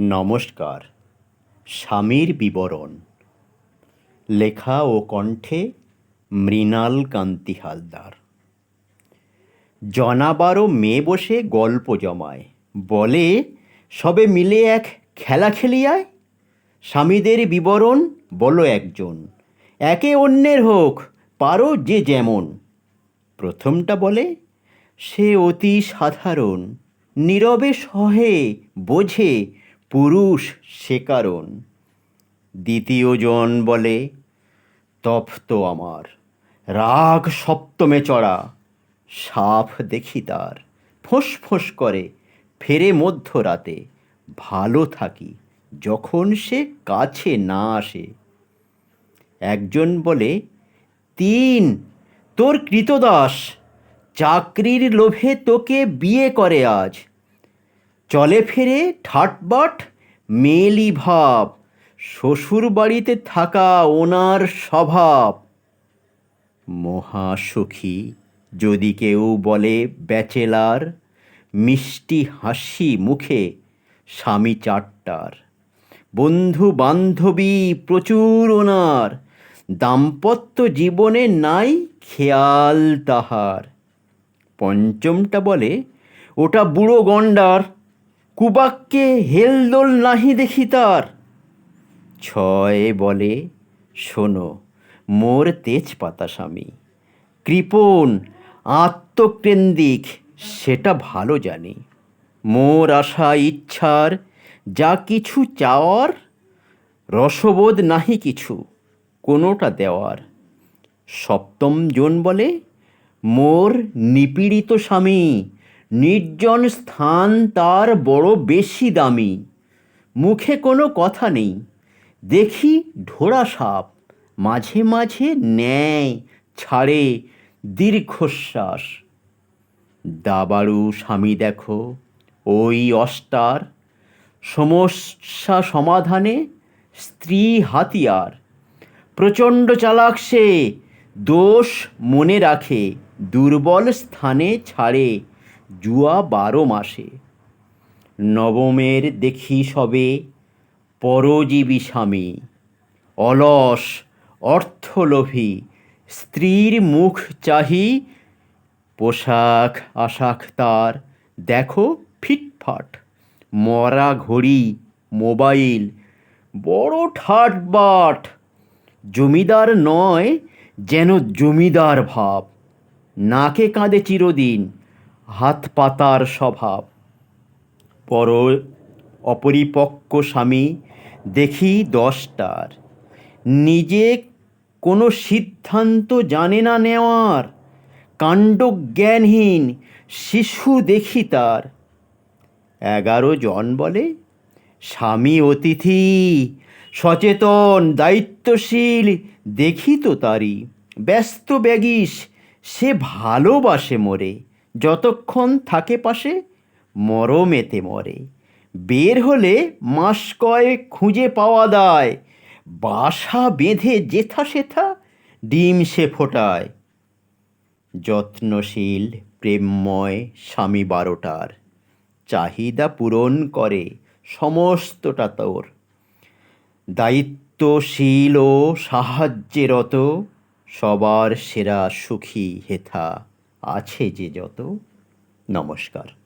নমস্কার, স্বামীর বিবরণ। লেখা ও কণ্ঠে মৃণাল কান্তি হালদার। জনাবারও মেয়ে বসে গল্প জমায়। বলে, সবে মিলে এক খেলা খেলিয়ায় স্বামীদের বিবরণ বলো একজন। একে অন্যের হোক, পারো যে যেমন। প্রথমটা বলে, সে অতি সাধারণ। নীরবে সহে, বোঝে পুরুষ সে কারণ। দ্বিতীয় জন বলে, তপ্ত আমার, রাগ সপ্তমে চড়া, সাপ দেখি তার, ফোঁস ফোঁস করে, ফেরে মধ্যরাতে, ভালো থাকি, যখন সে কাছে না আসে। একজন বলে, তিন, তোর কৃতদাস, চাকরির লোভে তোকে বিয়ে করে আজ চলে ফেরে ঠাটবাট মেলি ভাব শ্বশুর বাড়িতে থাকা ওনার স্বভাব। মহাসুখী যদি কেউ বলে ব্যাচেলার, মিষ্টি হাসি মুখে স্বামী চারটার। বন্ধু বান্ধবী প্রচুর ওনার, দাম্পত্য জীবনে নাই খেয়াল তাহার। পঞ্চমটা বলে, ওটা বুড়ো গন্ডার। কুবাককে হেলদোল নাহি দেখি তার। ছয় বলে, শোনো, মোর তেজপাতা স্বামী। কৃপণ, আত্মকেন্দ্রিক, সেটা ভালো জানি। মোর আশা, ইচ্ছার, যা কিছু চাওয়ার, রসবোধ নাহি কিছু, কোনোটা দেওয়ার। সপ্তম জন বলে, মোর নিপীড়িত স্বামী নির্জন স্থান তার বড় বেশি দামি। মুখে কোনো কথা নেই। দেখি ঢোড়া সাপ মাঝে মাঝে নেয় ছাড়ে দীর্ঘশ্বাস। দাবাড়ু স্বামী দেখো, ওই অষ্টার। সমস্যা সমাধানে স্ত্রী হাতিয়ার। প্রচণ্ড চালাক সে, দোষ মনে রাখে, দুর্বল স্থানে ছাড়ে। জুয়া বারো মাসে। নবমের দেখি সবে পরজীবী স্বামী। অলস, অর্থলোভী, স্ত্রীর মুখ চাহি, পোশাক আশাক তার, দেখো ফিটফাট, মরা ঘড়ি, মোবাইল, বড় ঠাট বাট, জমিদার নয় যেন জমিদার ভাব। নাকে কাঁদে চিরদিন হাত পাতার স্বভাব। পর অপরিপক্ক স্বামী দেখি দশটার। নিজে কোনো সিদ্ধান্ত জানে না নেওয়ার। কাণ্ডজ্ঞানহীন শিশু দেখি তার। এগারো জন বলে, স্বামী অতিথি, সচেতন, দায়িত্বশীল, দেখি তো তারই। ব্যস্ত ব্যাগিস, সে ভালোবাসে মোরে। যতক্ষণ থাকে পাশে, মরমেতে মরে। বের হলে মাস কয়েক খুঁজে পাওয়া দায়। বাসা বেঁধে যেথা সেথা ডিম সে ফোটায়। যত্নশীল, প্রেমময় স্বামী বারোটার। চাহিদা পূরণ করে, সমস্তটা তোর। দায়িত্বশীল ও সাহায্যেরত, সবার সেরা সুখী হেথা। আছে যে যত। নমস্কার।